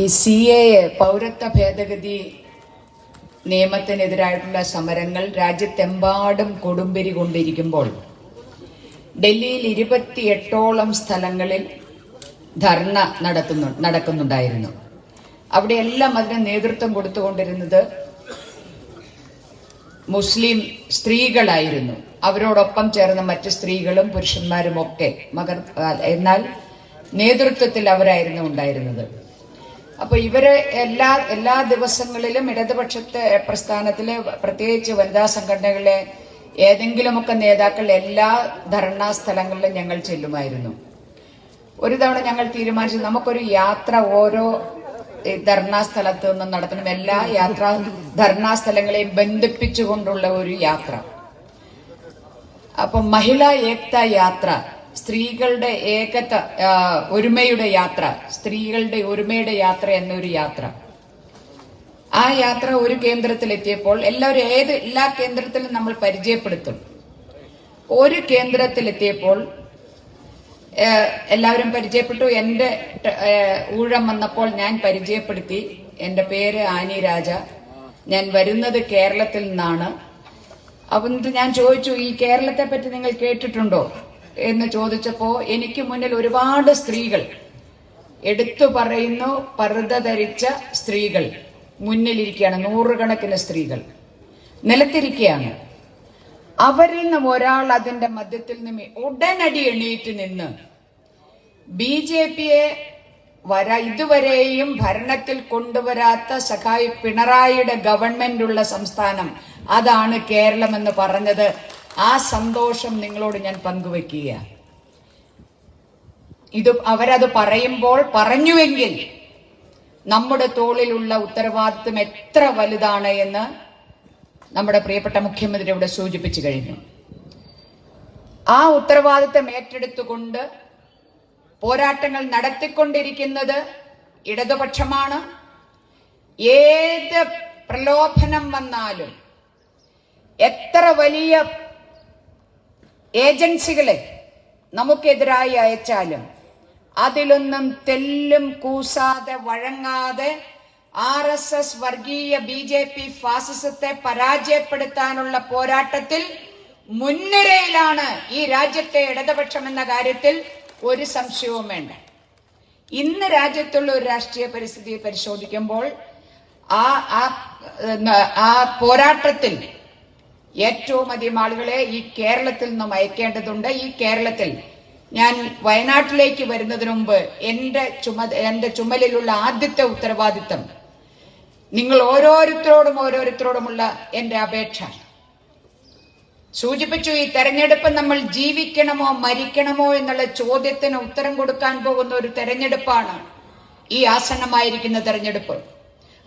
ഈ C A A പൗരത്വ ഭേദഗതി നിയമത്തിനെതിരായിട്ടുള്ള സമരങ്ങൾ രാജ്യത്തെമ്പാടും കൊടുമ്പിരി കൊണ്ടിരിക്കുമ്പോൾ ഡൽഹിയിൽ ഇരുപത്തിയെട്ടോളം സ്ഥലങ്ങളിൽ ധർണ നടത്തുന്നു നടക്കുന്നുണ്ടായിരുന്നു. അവിടെയെല്ലാം അതിന് നേതൃത്വം കൊടുത്തുകൊണ്ടിരുന്നത് മുസ്ലിം സ്ത്രീകളായിരുന്നു. അവരോടൊപ്പം ചേർന്ന മറ്റ് സ്ത്രീകളും പുരുഷന്മാരും ഒക്കെ മകർ എന്നാൽ നേതൃത്വത്തിൽ അവരായിരുന്നു ഉണ്ടായിരുന്നത്. അപ്പൊ ഇവരെ എല്ലാ എല്ലാ ദിവസങ്ങളിലും ഇടതുപക്ഷത്തെ പ്രസ്ഥാനത്തിലെ പ്രത്യേകിച്ച് വനിതാ സംഘടനകളിലെ ഏതെങ്കിലുമൊക്കെ നേതാക്കൾ എല്ലാ ധർണാ സ്ഥലങ്ങളിലും ഞങ്ങൾ ചെല്ലുമായിരുന്നു. ഒരു തവണ ഞങ്ങൾ തീരുമാനിച്ചു നമുക്കൊരു യാത്ര ഓരോ ധർണാ സ്ഥലത്ത് നിന്നും നടത്തണം. എല്ലാ യാത്ര ധർണാ സ്ഥലങ്ങളെയും ബന്ധിപ്പിച്ചുകൊണ്ടുള്ള ഒരു യാത്ര. അപ്പൊ മഹിളാ ഏക്ത യാത്ര സ്ത്രീകളുടെ ഏകത ഒരുമയുടെ യാത്ര സ്ത്രീകളുടെ ഒരുമയുടെ യാത്ര എന്നൊരു യാത്ര. ആ യാത്ര ഒരു കേന്ദ്രത്തിലെത്തിയപ്പോൾ എല്ലാവരും ഏത് എല്ലാ കേന്ദ്രത്തിലും നമ്മൾ പരിചയപ്പെടുത്തും. ഒരു കേന്ദ്രത്തിലെത്തിയപ്പോൾ എല്ലാവരും പരിചയപ്പെട്ടു. എന്റെ ഊഴം വന്നപ്പോൾ ഞാൻ പരിചയപ്പെടുത്തി. എന്റെ പേര് ആനി രാജ. ഞാൻ വരുന്നത് കേരളത്തിൽ നിന്നാണ്. അപ്പം ഞാൻ ചോദിച്ചു ഈ കേരളത്തെ പറ്റി നിങ്ങൾ കേട്ടിട്ടുണ്ടോ? എന്ന് ചോദിച്ചപ്പോ എനിക്ക് മുന്നിൽ ഒരുപാട് സ്ത്രീകൾ എടുത്തു പറയുന്നു പർദ്ദ ധരിച്ച സ്ത്രീകൾ. മുന്നിലിരിക്കുകയാണ് നൂറുകണക്കിന് സ്ത്രീകൾ. നിലത്തിരിക്കുകയാണ്. അവരിൽ നിന്നും ഒരാൾ അതിന്റെ മധ്യത്തിൽ നിന്ന് ഉടനടി എണീറ്റ് നിന്ന് ബി ജെ പിയെ വര ഇതുവരെയും ഭരണത്തിൽ കൊണ്ടുവരാത്ത സഖായി പിണറായിയുടെ ഗവൺമെന്റ് ഉള്ള സംസ്ഥാനം. അതാണ് കേരളം എന്ന് പറഞ്ഞത്. ആ സന്തോഷം നിങ്ങളോട് ഞാൻ പങ്കുവെക്കുക ഇത് അവരത് പറയുമ്പോൾ പറഞ്ഞുവെങ്കിൽ നമ്മുടെ തോളിലുള്ള ഉത്തരവാദിത്വം എത്ര വലുതാണ് എന്ന് നമ്മുടെ പ്രിയപ്പെട്ട മുഖ്യമന്ത്രി ഇവിടെ സൂചിപ്പിച്ചു കഴിഞ്ഞു. ആ ഉത്തരവാദിത്തം ഏറ്റെടുത്തുകൊണ്ട് പോരാട്ടങ്ങൾ നടത്തിക്കൊണ്ടിരിക്കുന്നത് ഇടതുപക്ഷമാണ്. ഏത് പ്രലോഭനം വന്നാലും എത്ര വലിയ ഏജൻസികളെ നമുക്കെതിരായി അയച്ചാലും അതിലൊന്നും തെല്ലും കൂസാതെ വഴങ്ങാതെ ആർ എസ് എസ് വർഗീയ ബി ജെ പി ഫാസിസത്തെ പരാജയപ്പെടുത്താനുള്ള പോരാട്ടത്തിൽ മുൻനിരയിലാണ് ഈ രാജ്യത്തെ ഇടതുപക്ഷം എന്ന കാര്യത്തിൽ ഒരു സംശയവും വേണ്ട. ഇന്ന് രാജ്യത്തുള്ള ഒരു രാഷ്ട്രീയ പരിസ്ഥിതിയെ പരിശോധിക്കുമ്പോൾ ആ ആ പോരാട്ടത്തിൽ ഏറ്റവും അധികം ആളുകളെ ഈ കേരളത്തിൽ നിന്നും അയക്കേണ്ടതുണ്ട്. ഈ കേരളത്തിൽ ഞാൻ വയനാട്ടിലേക്ക് വരുന്നതിന് മുമ്പ് എന്റെ ചുമ എന്റെ ചുമലിലുള്ള ആദ്യത്തെ ഉത്തരവാദിത്തം നിങ്ങൾ ഓരോരുത്തരോടും ഓരോരുത്തരോടുമുള്ള എന്റെ അപേക്ഷ. സൂചിപ്പിച്ചു ഈ തെരഞ്ഞെടുപ്പ് നമ്മൾ ജീവിക്കണമോ മരിക്കണമോ എന്നുള്ള ചോദ്യത്തിന് ഉത്തരം കൊടുക്കാൻ പോകുന്ന ഒരു തെരഞ്ഞെടുപ്പാണ് ഈ ആസന്നമായിരിക്കുന്ന തെരഞ്ഞെടുപ്പ്.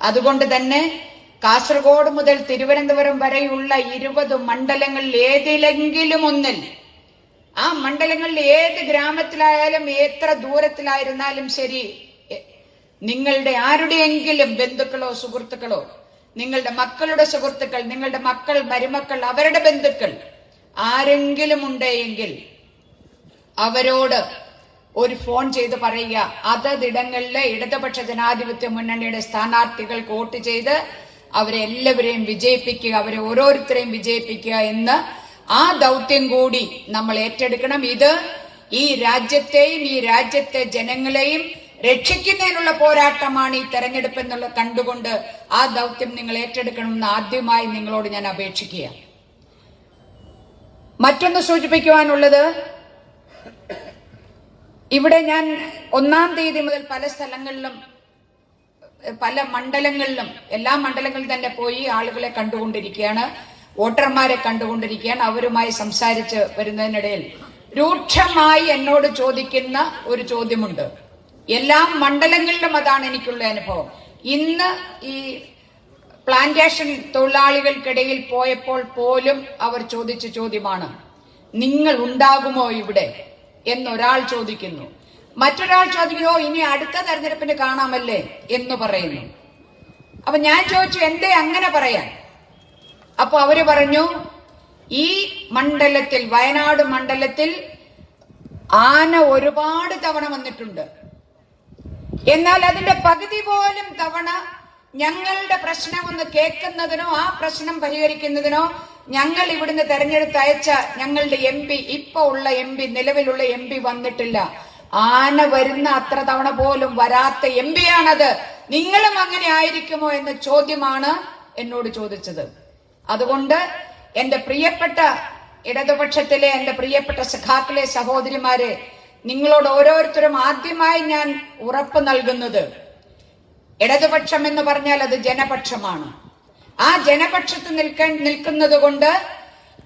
അതുകൊണ്ട് തന്നെ കാസർഗോഡ് മുതൽ തിരുവനന്തപുരം വരെയുള്ള ഇരുപത് മണ്ഡലങ്ങളിൽ ഏതിലെങ്കിലും ഒന്നിൽ ആ മണ്ഡലങ്ങളിൽ ഏത് ഗ്രാമത്തിലായാലും എത്ര ദൂരത്തിലായിരുന്നാലും ശരി നിങ്ങളുടെ ആരുടെയെങ്കിലും ബന്ധുക്കളോ സുഹൃത്തുക്കളോ നിങ്ങളുടെ മക്കളുടെ സുഹൃത്തുക്കൾ നിങ്ങളുടെ മക്കൾ മരുമക്കൾ അവരുടെ ബന്ധുക്കൾ ആരെങ്കിലും ഉണ്ടെങ്കിൽ അവരോട് ഒരു ഫോൺ ചെയ്ത് പറയുക. അതതിടങ്ങളിലെ ഇടതുപക്ഷ ജനാധിപത്യ മുന്നണിയുടെ സ്ഥാനാർത്ഥികൾക്ക് വോട്ട് ചെയ്ത് അവരെ എല്ലാവരെയും വിജയിപ്പിക്കുക അവരെ ഓരോരുത്തരെയും വിജയിപ്പിക്കുക എന്ന് ആ ദൗത്യം കൂടി നമ്മൾ ഏറ്റെടുക്കണം. ഇത് ഈ രാജ്യത്തെയും ഈ രാജ്യത്തെ ജനങ്ങളെയും രക്ഷിക്കുന്നതിനുള്ള പോരാട്ടമാണ് ഈ തെരഞ്ഞെടുപ്പ് എന്നുള്ള കണ്ടുകൊണ്ട് ആ ദൗത്യം നിങ്ങൾ ഏറ്റെടുക്കണമെന്ന് ആദ്യമായി നിങ്ങളോട് ഞാൻ അപേക്ഷിക്കുക മറ്റൊന്ന് സൂചിപ്പിക്കുവാനുള്ളത് ഇവിടെ ഞാൻ ഒന്നാം തീയതി മുതൽ പല സ്ഥലങ്ങളിലും പല മണ്ഡലങ്ങളിലും എല്ലാ മണ്ഡലങ്ങളിൽ തന്നെ പോയി ആളുകളെ കണ്ടുകൊണ്ടിരിക്കുകയാണ്. വോട്ടർമാരെ കണ്ടുകൊണ്ടിരിക്കുകയാണ്. അവരുമായി സംസാരിച്ച് വരുന്നതിനിടയിൽ രൂക്ഷമായി എന്നോട് ചോദിക്കുന്ന ഒരു ചോദ്യമുണ്ട്. എല്ലാ മണ്ഡലങ്ങളിലും അതാണ് എനിക്കുള്ള അനുഭവം. ഇന്ന് ഈ പ്ലാന്റേഷൻ തൊഴിലാളികൾക്കിടയിൽ പോയപ്പോൾ പോലും അവർ ചോദിച്ച ചോദ്യമാണ് നിങ്ങൾ ഉണ്ടാകുമോ ഇവിടെ? എന്നൊരാൾ ചോദിക്കുന്നു. മറ്റൊരാൾ ചോദിക്കുന്നു ഇനി അടുത്ത തെരഞ്ഞെടുപ്പിന് കാണാമല്ലേ? എന്ന് പറയുന്നു. അപ്പൊ ഞാൻ ചോദിച്ചു എന്തേ അങ്ങനെ പറയാൻ? അപ്പൊ അവർ പറഞ്ഞു ഈ മണ്ഡലത്തിൽ വയനാട് മണ്ഡലത്തിൽ ആന ഒരുപാട് തവണ വന്നിട്ടുണ്ട്. എന്നാൽ അതിന്റെ പകുതി പോലും തവണ ഞങ്ങളുടെ പ്രശ്നം ഒന്ന് കേൾക്കുന്നതിനോ ആ പ്രശ്നം പരിഹരിക്കുന്നതിനോ ഞങ്ങൾ ഇവിടുന്ന് തെരഞ്ഞെടുത്ത് അയച്ച ഞങ്ങളുടെ എം പി ഇപ്പൊ ഉള്ള എം പി നിലവിലുള്ള എം പി വന്നിട്ടില്ല. ആന വരുന്ന അത്ര തവണ പോലും വരാത്ത എം പി ആണത് നിങ്ങളും അങ്ങനെ ആയിരിക്കുമോ എന്ന ചോദ്യമാണ് എന്നോട് ചോദിച്ചത്. അതുകൊണ്ട് എന്റെ പ്രിയപ്പെട്ട ഇടതുപക്ഷത്തിലെ എന്റെ പ്രിയപ്പെട്ട സഖാക്കളെ സഹോദരിമാരെ നിങ്ങളോട് ഓരോരുത്തരും ആദ്യമായി ഞാൻ ഉറപ്പ് നൽകുന്നത് ഇടതുപക്ഷം എന്ന് പറഞ്ഞാൽ അത് ജനപക്ഷമാണ്. ആ ജനപക്ഷത്ത് നിൽക്കാൻ നിൽക്കുന്നത് കൊണ്ട്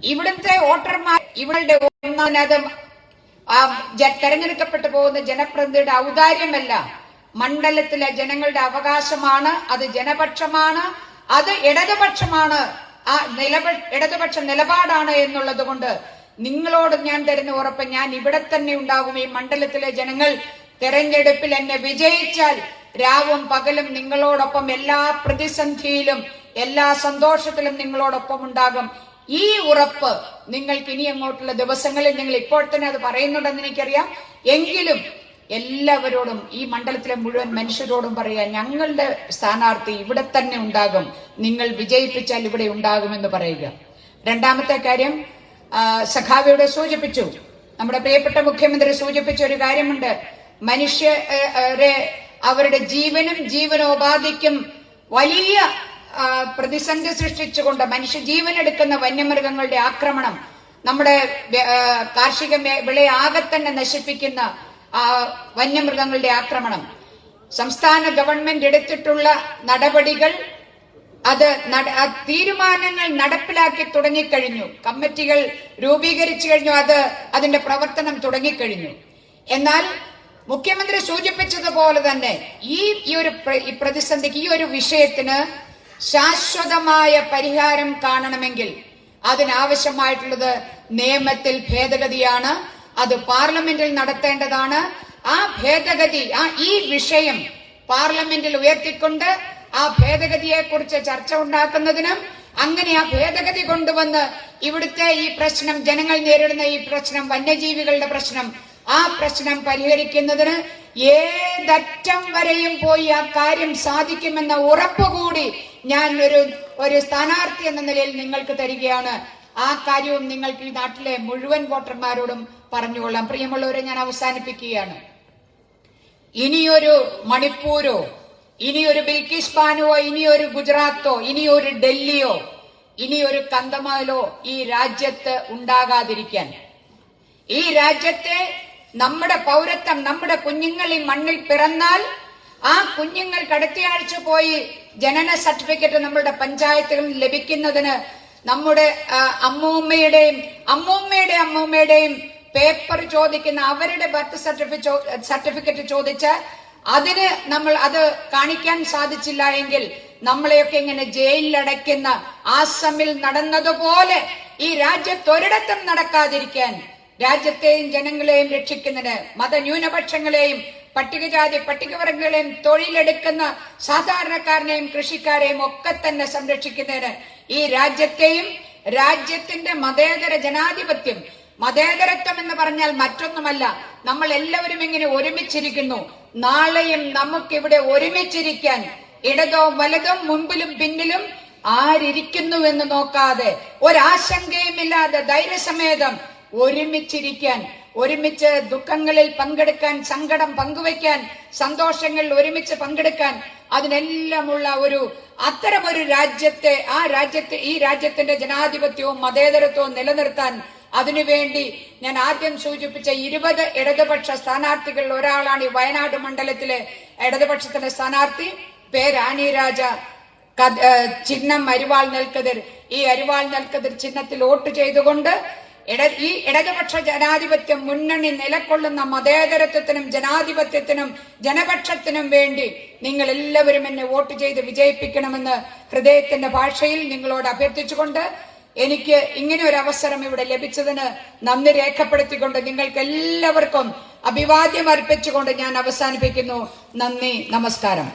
ഇവിടുത്തെ വോട്ടർമാർ ഇവളുടെ ഒന്നാമത് ആ തെരഞ്ഞെടുക്കപ്പെട്ടു പോകുന്ന ജനപ്രതിനിധിയുടെ ഔദാര്യമല്ല. മണ്ഡലത്തിലെ ജനങ്ങളുടെ അവകാശമാണ് അത് ജനപക്ഷമാണ് അത് ഇടതുപക്ഷമാണ്. ആ നിലപ ഇടതുപക്ഷ നിലപാടാണ് എന്നുള്ളത് കൊണ്ട് നിങ്ങളോട് ഞാൻ തരുന്ന ഉറപ്പ് ഞാൻ ഇവിടെ തന്നെ ഉണ്ടാകും. ഈ മണ്ഡലത്തിലെ ജനങ്ങൾ തെരഞ്ഞെടുപ്പിൽ എന്നെ വിജയിച്ചാൽ രാവും പകലും നിങ്ങളോടൊപ്പം എല്ലാ പ്രതിസന്ധിയിലും എല്ലാ സന്തോഷത്തിലും നിങ്ങളോടൊപ്പം ഉണ്ടാകും. ഈ ഉറപ്പ് നിങ്ങൾക്ക് ഇനി അങ്ങോട്ടുള്ള ദിവസങ്ങളിൽ നിങ്ങൾ ഇപ്പോൾ തന്നെ അത് പറയുന്നുണ്ടെന്ന് എനിക്കറിയാം. എങ്കിലും എല്ലാവരോടും ഈ മണ്ഡലത്തിലെ മുഴുവൻ മനുഷ്യരോടും പറയാ ഞങ്ങളുടെ സ്ഥാനാർത്ഥി ഇവിടെ തന്നെ ഉണ്ടാകും. നിങ്ങൾ വിജയിപ്പിച്ചാൽ ഇവിടെ ഉണ്ടാകുമെന്ന് പറയുക. രണ്ടാമത്തെ കാര്യം സഖാവയുടെ സൂചിപ്പിച്ചു. നമ്മുടെ പ്രിയപ്പെട്ട മുഖ്യമന്ത്രി സൂചിപ്പിച്ച ഒരു കാര്യമുണ്ട്. മനുഷ്യരെ അവരുടെ ജീവനും ജീവനോപാധിക്കും വലിയ പ്രതിസന്ധി സൃഷ്ടിച്ചുകൊണ്ട് മനുഷ്യ ജീവനെടുക്കുന്ന വന്യമൃഗങ്ങളുടെ ആക്രമണം നമ്മുടെ കാർഷിക വിളയെ ആകെ തന്നെ നശിപ്പിക്കുന്ന വന്യമൃഗങ്ങളുടെ ആക്രമണം. സംസ്ഥാന ഗവൺമെന്റ് എടുത്തിട്ടുള്ള നടപടികൾ അത് തീരുമാനങ്ങൾ നടപ്പിലാക്കി തുടങ്ങിക്കഴിഞ്ഞു. കമ്മിറ്റികൾ രൂപീകരിച്ചു കഴിഞ്ഞു അത് അതിന്റെ പ്രവർത്തനം തുടങ്ങിക്കഴിഞ്ഞു. എന്നാൽ മുഖ്യമന്ത്രി സൂചിപ്പിച്ചതുപോലെ തന്നെ ഈ ഈ ഒരു പ്രതിസന്ധിക്ക് ഈ ഒരു വിഷയത്തിന് ശാശ്വതമായ പരിഹാരം കാണണമെങ്കിൽ അതിനാവശ്യമായിട്ടുള്ളത് നിയമത്തിൽ ഭേദഗതിയാണ്. അത് പാർലമെന്റിൽ നടത്തേണ്ടതാണ്. ആ ഭേദഗതി ആ ഈ വിഷയം പാർലമെന്റിൽ ഉയർത്തിക്കൊണ്ട് ആ ഭേദഗതിയെ കുറിച്ച് ചർച്ച ഉണ്ടാക്കുന്നതിനും അങ്ങനെ ആ ഭേദഗതി കൊണ്ടുവന്ന് ഇവിടുത്തെ ഈ പ്രശ്നം ജനങ്ങൾ നേരിടുന്ന ഈ പ്രശ്നം വന്യജീവികളുടെ പ്രശ്നം ആ പ്രശ്നം പരിഹരിക്കുന്നതിന് ഏതറ്റം വരെയും പോയി ആ കാര്യം സാധിക്കുമെന്ന ഉറപ്പുകൂടി ഞാൻ ഒരു ഒരു സ്ഥാനാർത്ഥി എന്ന നിലയിൽ നിങ്ങൾക്ക് തരികയാണ്. ആ കാര്യവും നിങ്ങൾക്ക് ഈ നാട്ടിലെ മുഴുവൻ വോട്ടർമാരോടും പറഞ്ഞുകൊള്ളാം. പ്രിയമുള്ളവരെ ഞാൻ അവസാനിപ്പിക്കുകയാണ്. ഇനിയൊരു മണിപ്പൂരോ ഇനിയൊരു ബിൽക്കിസ് ബാനുവോ ഇനിയൊരു ഗുജറാത്തോ ഇനിയൊരു ഡൽഹിയോ ഇനിയൊരു കന്തമാലോ ഈ രാജ്യത്ത് ഉണ്ടാകാതിരിക്കാൻ. ഈ രാജ്യത്തെ നമ്മുടെ പൗരത്വം നമ്മുടെ കുഞ്ഞുങ്ങൾ ഈ മണ്ണിൽ പിറന്നാൽ ആ കുഞ്ഞുങ്ങൾ അടുത്തയാഴ്ച പോയി ജനന സർട്ടിഫിക്കറ്റ് നമ്മളുടെ പഞ്ചായത്തുകളിൽ ലഭിക്കുന്നതിന് നമ്മുടെ അമ്മൂമ്മയുടെയും അമ്മൂമ്മയുടെ അമ്മൂമ്മയുടെയും പേപ്പർ ചോദിക്കുന്ന അവരുടെ ബർത്ത് സർട്ടിഫിക്കറ്റ് സർട്ടിഫിക്കറ്റ് ചോദിച്ച് അതിന് നമ്മൾ അത് കാണിക്കാൻ സാധിച്ചില്ല എങ്കിൽ നമ്മളെയൊക്കെ ഇങ്ങനെ ജയിലിലടയ്ക്കുന്ന ആസമിൽ നടന്നതുപോലെ ഈ രാജ്യത്തൊരിടത്തും നടക്കാതിരിക്കാൻ രാജ്യത്തെയും ജനങ്ങളെയും രക്ഷിക്കുന്നതിന് മതന്യൂനപക്ഷങ്ങളെയും പട്ടികജാതി പട്ടികവർഗങ്ങളെയും തൊഴിലെടുക്കുന്ന സാധാരണക്കാരനെയും കൃഷിക്കാരെയും ഒക്കെ തന്നെ സംരക്ഷിക്കുന്നതിന് ഈ രാജ്യത്തെയും രാജ്യത്തിന്റെ മതേതര ജനാധിപത്യം മതേതരത്വം എന്ന് പറഞ്ഞാൽ മറ്റൊന്നുമല്ല. നമ്മൾ എല്ലാവരും ഇങ്ങനെ ഒരുമിച്ചിരിക്കുന്നു. നാളെയും നമുക്കിവിടെ ഒരുമിച്ചിരിക്കാൻ ഇടതോ വലതോ മുമ്പിലും പിന്നിലും ആരിയ്ക്കുന്നു എന്ന് നോക്കാതെ ഒരാശങ്കയുമില്ലാതെ ധൈര്യസമേതം ഒരുമിച്ചിരിക്കാൻ ഒരുമിച്ച് ദുഃഖങ്ങളിൽ പങ്കെടുക്കാൻ സങ്കടം പങ്കുവയ്ക്കാൻ സന്തോഷങ്ങളിൽ ഒരുമിച്ച് പങ്കെടുക്കാൻ അതിനെല്ലാമുള്ള ഒരു അത്തരമൊരു രാജ്യത്തെ ആ രാജ്യത്തെ ഈ രാജ്യത്തിന്റെ ജനാധിപത്യവും മതേതരത്വവും നിലനിർത്താൻ അതിനുവേണ്ടി ഞാൻ ആദ്യം സൂചിപ്പിച്ച ഇരുപത് ഇടതുപക്ഷ സ്ഥാനാർത്ഥികളിൽ ഒരാളാണ് ഈ വയനാട് മണ്ഡലത്തിലെ ഇടതുപക്ഷത്തിന്റെ സ്ഥാനാർത്ഥി. പേര് ആനി രാജ ചിഹ്നം അരിവാൾ നെൽക്കതിർ. ഈ അരിവാൾ നെൽക്കതിർ ചിഹ്നത്തിൽ വോട്ട് ചെയ്തുകൊണ്ട് ഈ ഇടതുപക്ഷ ജനാധിപത്യം മുന്നണി നിലകൊള്ളുന്ന മതേതരത്വത്തിനും ജനാധിപത്യത്തിനും ജനപക്ഷത്തിനും വേണ്ടി നിങ്ങൾ എല്ലാവരും എന്നെ വോട്ട് ചെയ്ത് വിജയിപ്പിക്കണമെന്ന് ഹൃദയത്തിന്റെ ഭാഷയിൽ നിങ്ങളോട് അഭ്യർത്ഥിച്ചുകൊണ്ട് എനിക്ക് ഇങ്ങനെ ഒരു അവസരം ഇവിടെ ലഭിച്ചതിന് നന്ദി രേഖപ്പെടുത്തിക്കൊണ്ട് നിങ്ങൾക്ക് എല്ലാവർക്കും അഭിവാദ്യം അർപ്പിച്ചുകൊണ്ട് ഞാൻ അവസാനിപ്പിക്കുന്നു. നന്ദി നമസ്കാരം.